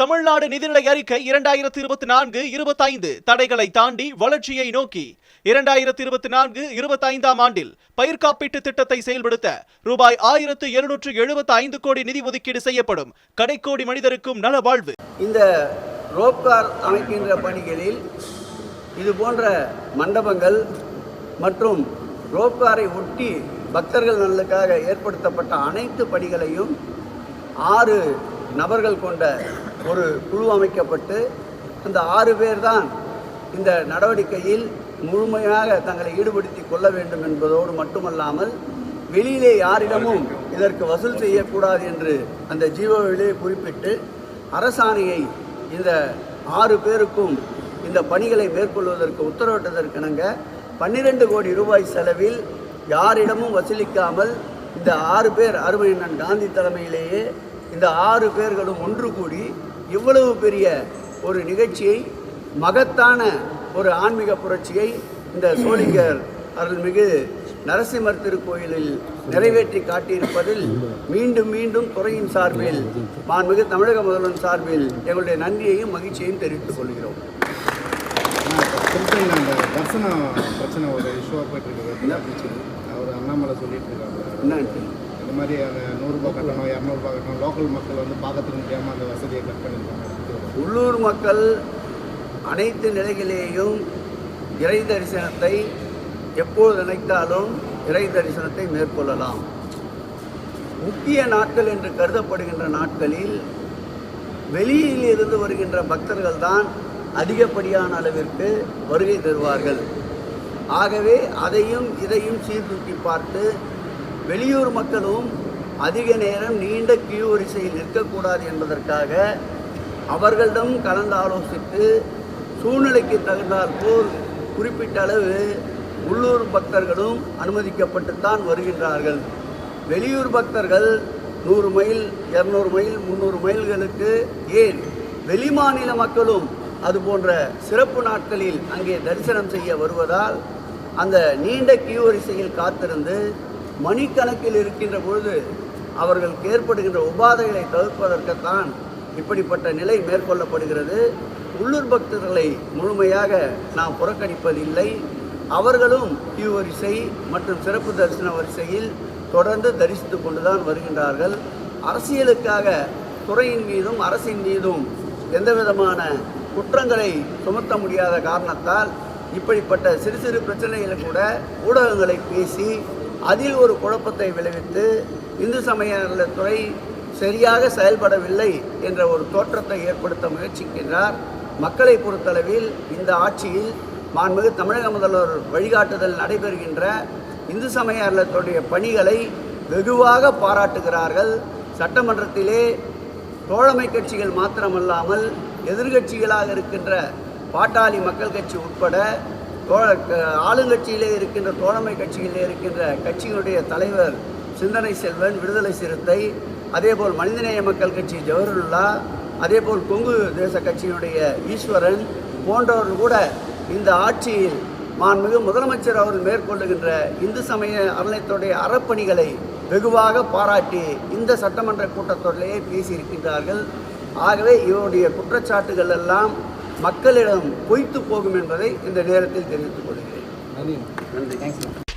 தமிழ்நாடு நிதிநிலை அறிக்கை இரண்டாயிரத்தி இருபத்தி நான்கு இருபத்தைந்து. தடைகளை தாண்டி வளர்ச்சியை நோக்கி. இரண்டாயிரத்தி இருபத்தி நான்கு இருபத்தைந்தாம் ஆண்டில் பயிர் காப்பீட்டு திட்டத்தை செயல்படுத்த ரூபாய் ஆயிரத்து எழுநூற்று எழுபத்தி ஐந்து கோடி நிதி ஒதுக்கீடு செய்யப்படும். கடைக்கோடி மனிதருக்கும் நல வாழ்வு. இந்த ரோப்கார் அமைக்கின்ற பணிகளில் இது போன்ற மண்டபங்கள் மற்றும் ரோப்காரை ஒட்டி பக்தர்கள் நலனுக்காக ஏற்படுத்தப்பட்ட அனைத்து பணிகளையும் ஆறு நபர்கள் கொண்ட ஒரு குழு அமைக்கப்பட்டு அந்த ஆறு பேர் தான் இந்த நடவடிக்கையில் முழுமையாக தங்களை ஈடுபடுத்தி கொள்ள வேண்டும் என்பதோடு மட்டுமல்லாமல் வெளியிலே யாரிடமும் இதற்கு வசூல் செய்யக்கூடாது என்று அந்த ஜீவோவிலே குறிப்பிட்டு அரசாணையை இந்த ஆறு பேருக்கும் இந்த பணிகளை மேற்கொள்வதற்கு உத்தரவிட்டதற்கிணங்க பன்னிரண்டு கோடி ரூபாய் செலவில் யாரிடமும் வசூலிக்காமல் இந்த ஆறு பேர் அருமையண்ணன் காந்தி தலைமையிலேயே இந்த ஆறு பேர்களும் ஒன்று கூடி இவ்வளவு பெரிய ஒரு நிகழ்ச்சியை மகத்தான ஒரு ஆன்மீக புரட்சியை இந்த சோளிங்கர் அருள்மிகு நரசிம்மர் திருக்கோயிலில் நிறைவேற்றி காட்டியிருப்பதில் மீண்டும் மீண்டும் துறையின் சார்பில் மாண்புமிகு தமிழக முதல்வன் சார்பில் எங்களுடைய நன்றியையும் மகிழ்ச்சியையும் தெரிவித்துக் கொள்கிறோம். தர்சனம் பிரச்சனை ஒரு இஷ்யூவாக போயிட்டு இருக்குது. அவர் அண்ணாமலை சொல்லிட்டு இருக்காங்க இந்த மாதிரி அந்த நூறுரூபா கட்டணம் இரநூறுபா கட்டணம் லோக்கல் மக்கள் வந்து பார்க்கறதுக்கு முடியாமல் அந்த வசதியை கட் பண்ணியிருக்காங்க உள்ளூர் மக்கள் அனைத்து நிலைகளிலேயும் இறை தரிசனத்தை எப்போது நினைத்தாலும் இறை தரிசனத்தை மேற்கொள்ளலாம். முக்கிய நாட்கள் என்று கருதப்படுகின்ற நாட்களில் வெளியில் இருந்து வருகின்ற பக்தர்கள் தான் அதிகப்படியான அளவிற்கு வருகை தருவார்கள். ஆகவே அதையும் இதையும் சீர்தூக்கி பார்த்து வெளியூர் மக்களும் அதிக நேரம் நீண்ட கியூ வரிசையில் நிற்கக்கூடாது என்பதற்காக அவர்களிடம் கலந்து ஆலோசித்து சூழ்நிலைக்கு தகுந்தாற்போல் குறிப்பிட்ட அளவு உள்ளூர் பக்தர்களும் அனுமதிக்கப்பட்டுத்தான் வருகின்றார்கள். வெளியூர் பக்தர்கள் நூறு மைல் இரநூறு மைல் முந்நூறு மைல்களுக்கு ஏன் வெளிமாநில மக்களும் அது போன்ற சிறப்பு நாட்களில் அங்கே தரிசனம் செய்ய வருவதால் அந்த நீண்ட கியூ வரிசையில் காத்திருந்து மணிக்கணக்கில் இருக்கின்ற பொழுது அவர்களுக்கு ஏற்படுகின்ற உபாதைகளை தவிர்ப்பதற்குத்தான் இப்படிப்பட்ட நிலை மேற்கொள்ளப்படுகிறது. உள்ளூர் பக்தர்களை முழுமையாக நாம் புறக்கணிப்பதில்லை. அவர்களும் கியூ வரிசை மற்றும் சிறப்பு தரிசன வரிசையில் தொடர்ந்து தரிசித்து கொண்டுதான் வருகின்றார்கள். அரசியலுக்காக துறையின் மீதும் அரசின் மீதும் எந்த விதமான குற்றங்களை சுமத்த முடியாத காரணத்தால் இப்படிப்பட்ட சிறு சிறு பிரச்சனைகளை கூட ஊடகங்களை பேசி அதில் ஒரு குழப்பத்தை விளைவித்து இந்து சமய நலத்துறை சரியாக செயல்படவில்லை என்ற ஒரு தோற்றத்தை ஏற்படுத்த முயற்சிக்கின்றார். மக்களை பொறுத்தளவில் இந்த ஆட்சியில் மாண்புமிகு தமிழக முதல்வர் வழிகாட்டுதல் நடைபெறுகின்ற இந்து சமய அறத்துடைய பணிகளை வெகுவாக பாராட்டுகிறார்கள். சட்டமன்றத்திலே தோழமை கட்சிகள் மாத்திரமல்லாமல் எதிர்கட்சிகளாக இருக்கின்ற பாட்டாளி மக்கள் கட்சி உட்பட தோழ ஆளுங்கட்சியிலே இருக்கின்ற தோழமை கட்சியிலே இருக்கின்ற கட்சிகளுடைய தலைவர் சிந்தனை செல்வன் விடுதலை சிறுத்தை அதேபோல் மனிதநேய மக்கள் கட்சி ஜவஹர்லுல்லா அதேபோல் கொங்கு தேச கட்சியினுடைய ஈஸ்வரன் போன்றவர்கள் கூட இந்த ஆட்சியில் மாண்புமிகு முதலமைச்சர் அவர்கள் மேற்கொள்ளுகின்ற இந்து சமய அறநிலையத்துடைய அறப்பணிகளை வெகுவாக பாராட்டி இந்த சட்டமன்ற கூட்டத்தொடரிலேயே பேசியிருக்கின்றார்கள். ஆகவே இவருடைய குற்றச்சாட்டுகள் எல்லாம் மக்களிடம் பொய்த்து போகும் என்பதை இந்த நேரத்தில் தெரிவித்துக் கொள்கிறேன். நன்றி. நன்றி. தேங்க்ஸ்